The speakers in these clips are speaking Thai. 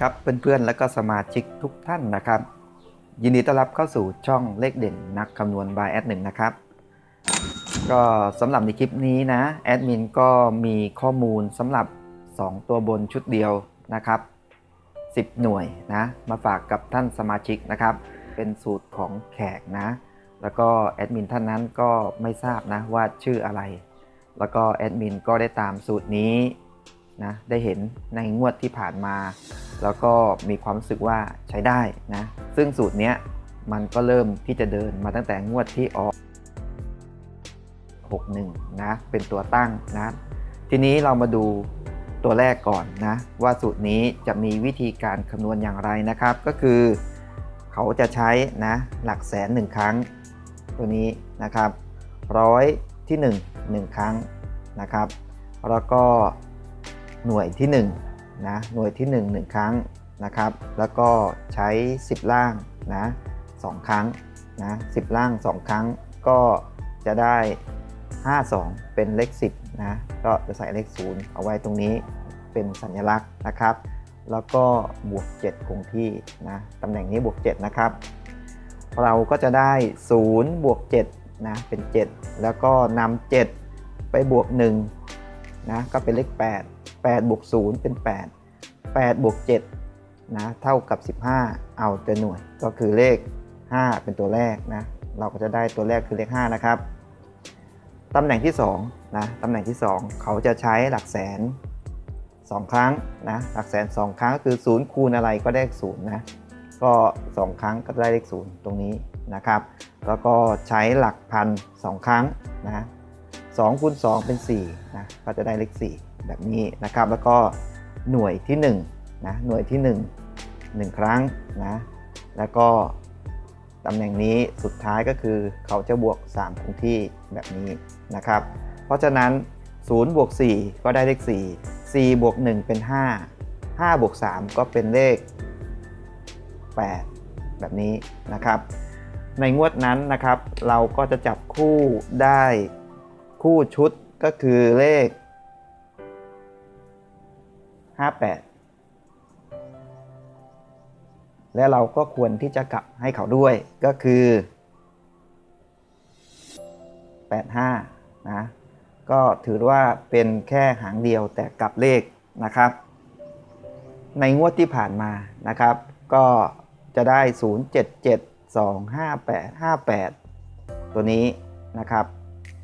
ครับเพื่อนๆ และก็สมาชิกทุกท่านนะครับ ยินดีต้อนรับเข้าสู่ช่องเลขเด่นนักคำนวณบายแอดหนึ่งนะครับ ก็สำหรับในคลิปนี้นะแอดมินก็มีข้อมูลสำหรับ 2 ตัวบนชุดเดียวนะครับ 10 หน่วยนะมาฝากกับท่านสมาชิกนะครับ เป็นสูตรของแขกนะ แล้วก็แอดมินท่านนั้นก็ไม่ทราบนะว่าชื่ออะไร แล้วก็แอดมินก็ได้ตามสูตรนี้นะได้เห็นในงวดที่ผ่านมา แล้วก็มีความรู้สึกว่าใช้ได้นะซึ่งสูตรเนี้ยมันก็เริ่มที่จะเดินมาตั้งแต่งวดที่ออก 61 นะเป็นตัวตั้งนะ ทีนี้เรามาดูตัวแรกก่อนนะ ว่าสูตรนี้จะมีวิธีการคำนวณอย่างไรนะครับ ก็คือเขาจะใช้นะหลักแสนหนึ่งครั้ง ตัวนี้นะครับร้อยที่ 1 1 ครั้งนะครับ แล้วก็หน่วยที่ 1 นะหน่วยที่ 1 1 ครั้งนะครับ แล้วก็ใช้ 10 ล่างนะ2ครั้งนะ10 ล่าง 2 ครั้งก็จะได้ 52 เป็นเลข 10นะก็จะใส่เลข 0 เอาไว้ตรงนี้เป็นสัญลักษณ์นะครับ แล้วก็บวก 7 คงที่นะตำแหน่งนี้บวก 7 นะครับ เราก็จะได้ 0 บวก 7 นะ เป็น 7 แล้วก็นำ7 ไปบวก 1 นะ ก็เป็นเลข 8 8บวก0เป็น 8 8บวก7นะเท่ากับ 15 เอาแต่หน่วยก็คือเลข 5 เป็นตัวแรกนะเราก็จะได้ตัวแรกคือเลข 5 นะครับตำแหน่งที่2นะตำแหน่งที่ 2 เขาจะใช้หลักแสน 2 ครั้งนะหลักแสน 2 ครั้งก็คือ 0 คูณอะไรก็ได้เลข0นะก็ 2 ครั้งก็ได้เลข 0 ตรงนี้นะครับ แล้วก็ใช้หลักพัน 2 ครั้งนะ2คูณ2เป็น4นะก็จะได้เลข 4 แบบนี้นะครับ แล้วก็หน่วยที่1นะหน่วยที่1 1 ครั้งนะแล้วก็ตำแหน่งนี้สุดท้ายก็คือเขาจะบวก3คงที่แบบนี้นะครับ เพราะฉะนั้น0บวก4ก็ได้เลข 4 4บวก1เป็น 5 5บวก3ก็เป็นเลข 8 แบบนี้นะครับ ในงวดนั้นนะครับ เราก็จะจับคู่ได้คู่ชุดก็คือเลข 58 และเราก็ควรที่จะกลับให้เขาด้วยก็คือ 85 นะ ก็ถือว่าเป็นแค่หางเดียวแต่กลับเลขนะครับ ในงวดที่ผ่านมานะครับ ก็จะได้ 07725858 ตัวนี้นะครับ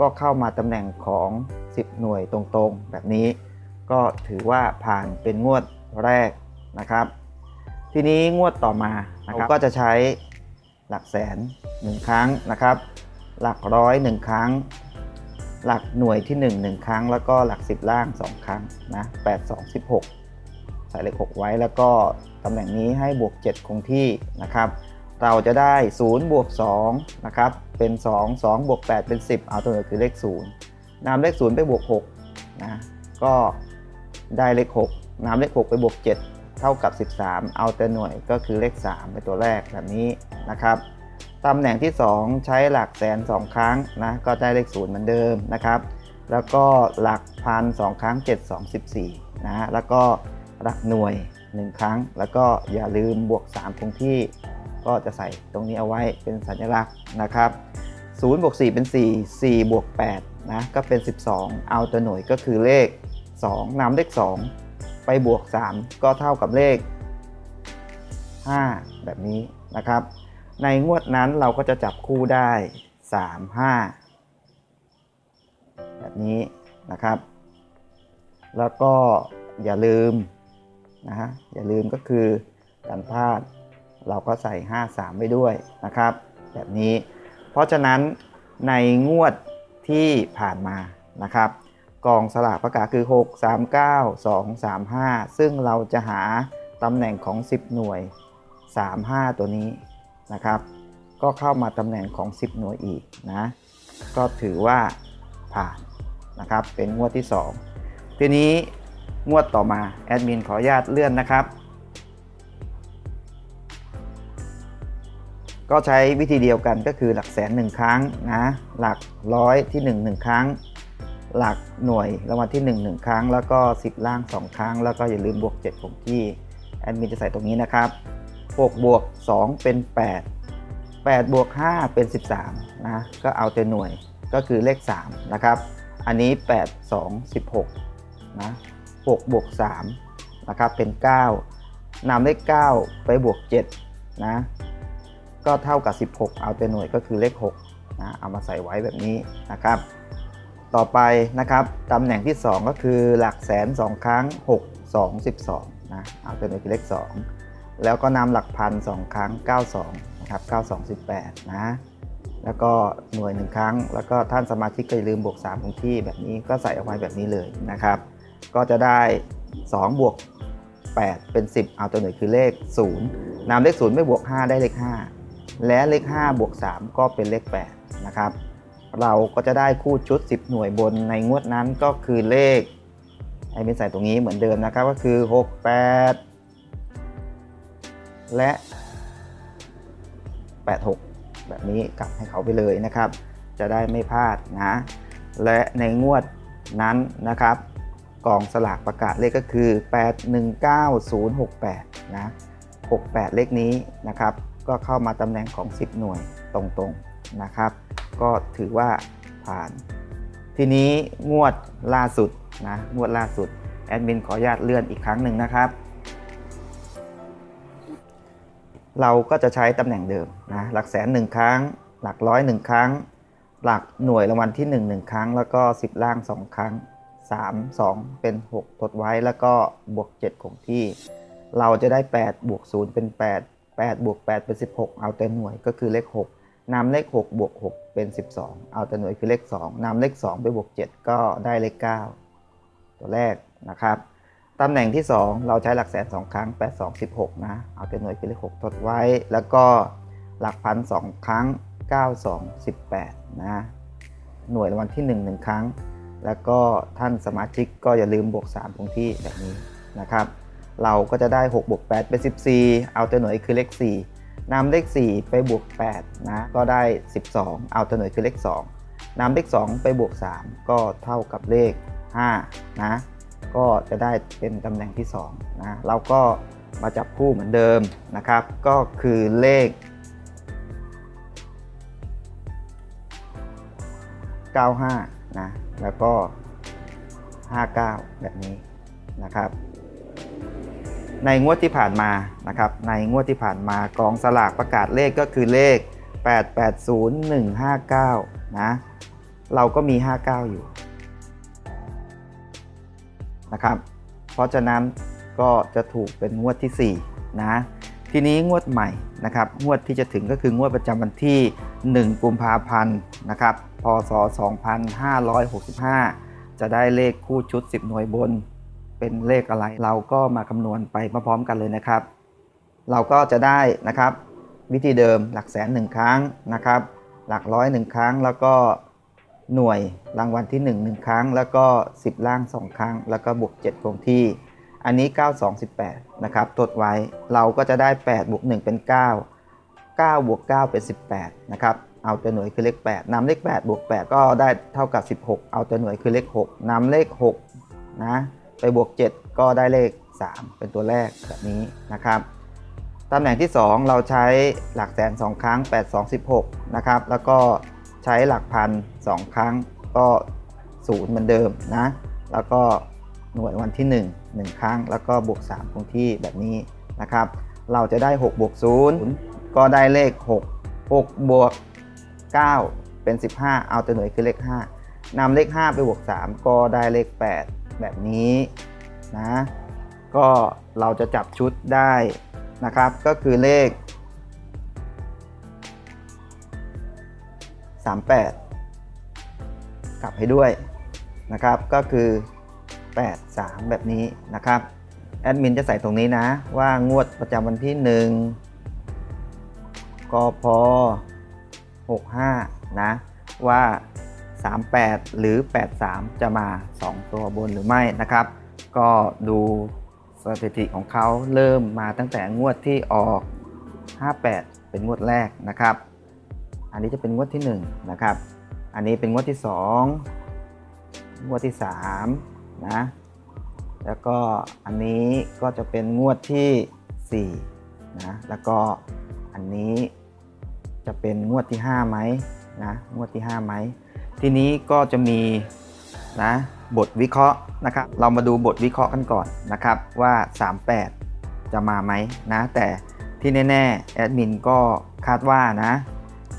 ก็เข้ามาตำแหน่งของ 10 หน่วยตรงๆ แบบนี้ ก็ถือว่าผ่านเป็นงวดแรกนะครับ ทีนี้งวดต่อมานะครับก็จะใช้หลักแสน 1 ครั้งนะครับ หลักร้อย 1 ครั้ง หลักหน่วยที่ 1 1 ครั้ง แล้วก็หลัก 10 ล่าง 2 ครั้งนะ8 2 16 ใส่เลข6ไว้แล้วก็ตำแหน่งนี้ให้บวก 7 คงที่นะครับ เราจะได้ 0 บวก2นะครับเป็น 2 2 บวก 8 เป็น 10 เอาตัวนี้คือเลข 0นำเลข 0 ไปบวก6นะก็ ได้เลข 6นำเลข 6 ไปบวก 7 เท่ากับ 13 เอาแต่หน่วยก็คือเลข 3 เป็นตัวแรกแบบนี้นะครับตำแหน่งที่ 2 ใช้หลักแสน 2 ครั้งนะก็ได้เลข 0 เหมือนเดิมนะครับ แล้วก็หลักพัน2ครั้ง 7 2 14นะแล้วก็หลักหน่วย 1 ครั้ง แล้วก็อย่าลืมบวก 3 คงที่ก็จะใส่ตรงนี้เอาไว้เป็นสัญลักษณ์นะครับ0บวก4เป็น 4 4บวก8นะก็เป็น 12 เอาตัวหน่วยก็คือเลข 2นำเลข 2 ไปบวก 3 ก็เท่ากับเลข 5 แบบนี้นะครับ ในงวดนั้นเราก็จะจับคู่ได้ 3 5 แบบนี้นะครับ แล้วก็อย่าลืมนะฮะอย่าลืมก็คือการพลาดเราก็ใส่ 5 3 ไปด้วยนะครับ แบบนี้ เพราะฉะนั้นในงวดที่ผ่านมานะครับ กองสลากประกาศคือ 6 3 9 2 3 5 ซึ่งเราจะหาตำแหน่งของ 10 หน่วย 3 5 ตัวนี้นะครับ ก็เข้ามาตำแหน่งของ 10 หน่วยอีกนะ ก็ถือว่าผ่านนะครับ เป็นงวดที่ 2 ทีนี้งวดต่อมาแอดมินขออนุญาตเลื่อนนะครับ ก็ใช้วิธีเดียวกันก็คือหลักแสนหนึ่งครั้งนะ หลักร้อยที่1 1ครั้ง หลักหน่วยรางวัลที่ 1 1 ครั้ง แล้วก็ 10 ล่าง 2 ครั้ง แล้วก็อย่าลืมบวก7คงที่แอดมินจะใส่ตรงนี้นะครับ6บวก 2 เป็น 8 8 บวก 5 เป็น 13 นะ ก็เอาแต่หน่วยก็คือเลข 3 นะครับ อันนี้ 8 2 16 นะ 6 บวก 3 นะครับ เป็น 9นำเลข 9 ไปบวก 7 นะ ก็เท่ากับ 16 เอาแต่หน่วยก็คือเลข 6 นะ เอามาใส่ไว้แบบนี้นะครับ ต่อไปนะครับตำแหน่งที่ 2 ก็คือหลักแสน 2 ครั้ง 6 2 12นะเอาตัวนี้คือเลข2 แล้วก็นำหลักพัน2ครั้ง 92นะครับ92 18นะแล้วก็หน่วย 1 ครั้ง แล้วก็ท่านสมาชิกก็อย่าลืมบวก3คงที่แบบนี้ก็ใส่เอาไว้แบบนี้เลยนะครับ ก็จะได้ 2 บวก 8 เป็น 10 เอาตัวหน่วยคือเลข 0นำเลข 0 ไม่บวก 5 ได้เลข 5 และเลข 5 บวก 3 ก็เป็นเลข 8 นะครับ เราก็จะได้คู่ชุด 10 หน่วยบนในงวดนั้นก็คือเลขไอ้เป็นใส่ตรงนี้เหมือนเดิมนะครับก็คือ 6 8 และ 86 แบบนี้กลับให้เขาไปเลยนะครับ จะได้ไม่พลาดนะและในงวดนั้นนะครับกองสลากประกาศเลขก็คือ 819068 นะ 68 เลขนี้นะครับ ก็เข้ามาตำแหน่งของ 10 หน่วยตรงๆ นะครับ ก็ถือว่าผ่าน ทีนี้งวดล่าสุดนะงวดล่าสุดแอดมินขออนุญาตเลื่อนอีกครั้งหนึ่งนะครับ เราก็จะใช้ตำแหน่งเดิมนะหลักแสนหนึ่งครั้ง หลักร้อยหนึ่งครั้ง หลักหน่วยรางวัลที่1นึ่งหนึ่งครั้ง แล้วก็ 10 ล่าง 2 ครั้ง 3 2 เป็น 6 ทดไว้แล้วก็บวก 7 คงที่ เราจะได้ 8 บวก 0 เป็น 8 8 บวก 8 เป็น 16 เอาแต่หน่วยก็คือเลข 6 นำเลข6บวก6เป็น 12 เอาแต่หน่วยคือเลข2นำเลข 2 ไปบวก 7 ก็ได้เลข 9 ตัวแรกนะครับตำแหน่งที่ 2 เราใช้หลักแสน2 ครั้ง 8 2 16 นะ เอาแต่หน่วยคือเลข 6 ทดไว้ แล้วก็หลักพัน2ครั้ง 9 2 18 นะ หน่วยรางวัลที่ 1 1 ครั้ง แล้วก็ท่านสมาชิกก็อย่าลืมบวก 3 ตรงที่แบบนี้นะครับ เราก็จะได้ 6 บวก 8 เป็น 14 เอาแตัวหน่วยคือเลข 4 นำเลข 4 ไปบวก 8 นะ ก็ได้ 12 เอาตัวหน่วยคือเลข 2นำเลข 2 ไปบวก 3 ก็เท่ากับเลข 5 นะ ก็จะได้เป็นตำแหน่งที่ 2 นะ เราก็มาจับคู่เหมือนเดิมนะครับ ก็คือเลข 95 นะ แล้วก็ 59 แบบนี้นะครับ ในงวดที่ผ่านมานะครับในงวดที่ผ่านมากองสลากประกาศเลขก็คือเลข 880159 นะเราก็มี 59 อยู่นะครับเพราะฉะนั้นก็จะถูกเป็นงวดที่ 4 นะทีนี้งวดใหม่นะครับงวดที่จะถึงก็คืองวดประจำวันที่ 1 กุมภาพันธ์นะครับพศ 2565 จะได้เลขคู่ชุด 10 หน่วยบน เป็นเลขอะไร เราก็มาคำนวณไปพร้อมๆกันเลยนะครับ เราก็จะได้นะครับ วิธีเดิมหลักแสนหนึ่งครั้งนะครับ หลักร้อยหนึ่งครั้ง แล้วก็หน่วยรางวัลที่1 1 ครั้ง แล้วก็ 10 ล่าง 2 ครั้ง แล้วก็บวก7คงที่ อันนี้ 9 2 18 นะครับทดไว้เราก็จะได้ 8 บวก 1 เป็น 9 9 บวก 9 เป็น 18 นะครับ เอาตัวหน่วยคือเลข 8นำเลข 8 บวก 8 ก็ได้เท่ากับ 16 เอาตัวหน่วยคือเลข 6นำเลข 6 นะ ไปบวก 7 ก็ได้เลข 3 เป็นตัวแรกแบบนี้นะครับตำแหน่งที่ 2 เราใช้หลักแสน 2 ครั้ง 8 2 16 นะครับ แล้วก็ใช้หลักพัน 2 ครั้งก็0เหมือนเดิมนะ แล้วก็หน่วยวันที่ 1 1 ครั้ง แล้วก็บวก 3 คงที่แบบนี้นะครับ เราจะได้ 6 บวก 0 ก็ได้เลข 6 6 บวก 9 เป็น 15 เอาตัวหน่วยคือเลข 5นำเลข 5 ไปบวก 3 ก็ได้เลข 8 แบบนี้นะก็เราจะจับชุดได้นะครับ ก็คือเลข 38 กลับให้ด้วยนะครับ ก็คือ 83 แบบนี้นะครับแอดมินจะใส่ตรงนี้นะว่างวดประจำวันที่ 1กพ65 นะว่า 38 หรือ 83 จะมา 2 ตัวบนหรือไม่นะครับ ก็ดูสถิติของเขาเริ่มมาตั้งแต่งวดที่ออก 58 เป็นงวดแรกนะครับ อันนี้จะเป็นงวดที่ 1 นะครับ อันนี้เป็นงวดที่ 2 งวดที่ 3 นะ แล้วก็อันนี้ก็จะเป็นงวดที่ 4 นะ แล้วก็อันนี้จะเป็นงวดที่ 5 ไหมนะ งวดที่ 5 ไหม ทีนี้ก็จะมีนะบทวิเคราะห์นะครับ เรามาดูบทวิเคราะห์กันก่อนนะครับว่า 38 จะมาไหมนะ แต่ที่แน่ๆแอดมินก็คาดว่านะ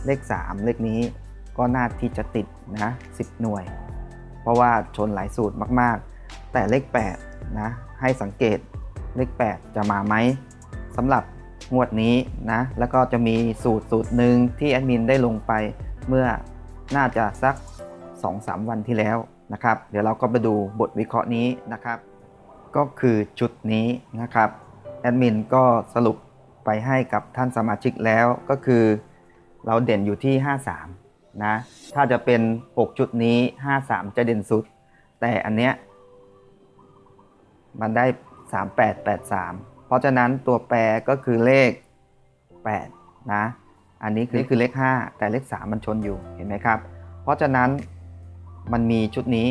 เลข 3 เลขนี้ก็น่าที่จะติดนะ10 หน่วย เพราะว่าชนหลายสูตรมากๆ แต่เลข 8 นะ ให้สังเกตเลข 8 จะมาไหมสำหรับงวดนี้นะ แล้วก็จะมีสูตรสูตรหนึ่งที่แอดมินได้ลงไปเมื่อ น่าจะสัก 2-3 วันที่แล้วนะครับ เดี๋ยวเราก็ไปดูบทวิเคราะห์นี้นะครับ ก็คือจุดนี้นะครับแอดมินก็สรุปไปให้กับท่านสมาชิกแล้วก็คือ เราเด่นอยู่ที่ 53 นะ ถ้าจะเป็น6จุดนี้ 53 จะเด่นสุด แต่อันเนี้ยมันได้ 3883 เพราะฉะนั้นตัวแปรก็คือเลข 8 นะ อันนี้คือคือเลข 5 แต่เลข 3 มันชนอยู่เห็นไหมครับ เพราะฉะนั้นมันมีชุดนี้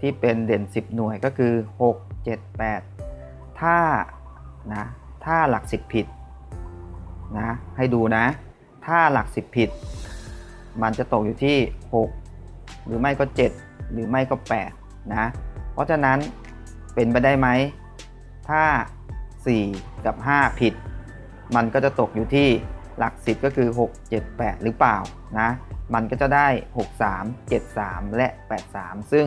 ที่เป็นเด่น 10 หน่วยก็คือ 6 7 8 ถ้านะถ้าหลัก 10 ผิดนะให้ดูนะ ถ้าหลัก 10 ผิด มันจะตกอยู่ที่ 6 หรือไม่ก็ 7 หรือไม่ก็ 8 นะ เพราะฉะนั้นเป็นไปได้ไหม ถ้า 4 กับ 5 ผิด มันก็จะตกอยู่ที่ หลัก 10 ก็คือ 6 7 8 หรือเปล่านะมันก็จะได้ 63 73 และ 83 ซึ่ง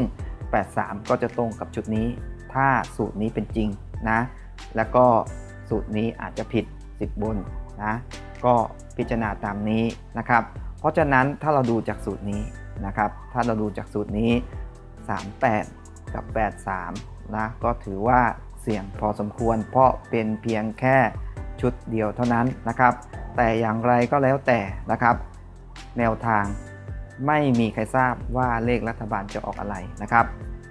83 ก็จะตรงกับชุดนี้ ถ้าสูตรนี้เป็นจริงนะแล้วก็สูตรนี้อาจจะผิด 10 บนนะก็พิจารณาตามนี้นะครับ เพราะฉะนั้นถ้าเราดูจากสูตรนี้นะครับ ถ้าเราดูจากสูตรนี้ 38 กับ 83นะก็ถือว่าเสี่ยงพอสมควรเพราะเป็นเพียงแค่ ชุดเดียวเท่านั้นนะครับ แต่อย่างไรก็แล้วแต่นะครับ แนวทางไม่มีใครทราบว่าเลขรัฐบาลจะออกอะไรนะครับ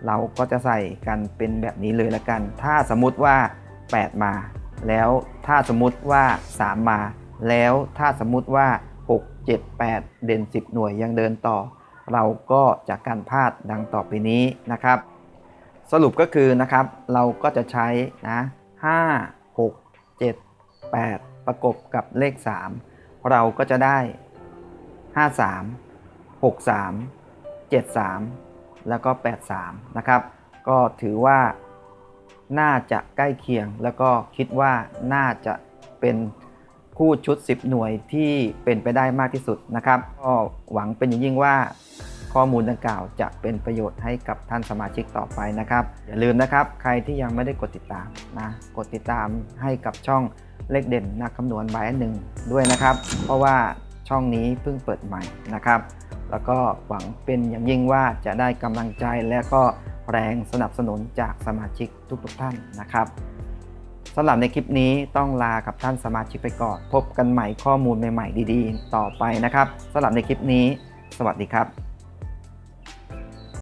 เราก็จะใส่กันเป็นแบบนี้เลยละกัน ถ้าสมมุติว่า 8 มา แล้วถ้าสมมุติว่า 3 มา แล้วถ้าสมมุติว่า 6 7 8 เด่น 10 หน่วยยังเดินต่อ เราก็จะการพลาดดังต่อไปนี้นะครับ สรุปก็คือนะครับเราก็จะใช้นะ5 8 ประกบกับเลข 3 เราก็จะได้ 53 63 73 แล้วก็ 83 นะครับ ก็ถือว่าน่าจะใกล้เคียงแล้วก็คิดว่าน่าจะเป็นคู่ชุด 10 หน่วยที่เป็นไปได้มากที่สุดนะครับ ก็หวังเป็นอย่างยิ่งว่าข้อมูลดังกล่าวจะเป็นประโยชน์ให้กับท่านสมาชิกต่อไปนะครับ อย่าลืมนะครับ ใครที่ยังไม่ได้กดติดตามนะ กดติดตามให้กับช่อง เลขเด่นนักคำนวณใบหนึ่งด้วยนะครับ เพราะว่าช่องนี้เพิ่งเปิดใหม่นะครับ แล้วก็หวังเป็นอย่างยิ่งว่าจะได้กำลังใจและก็แรงสนับสนุนจากสมาชิกทุกๆท่านนะครับสำหรับในคลิปนี้ต้องลากับท่านสมาชิกไปก่อน พบกันใหม่ข้อมูลใหม่ๆดีๆ ต่อไปนะครับสำหรับในคลิปนี้ สวัสดีครับ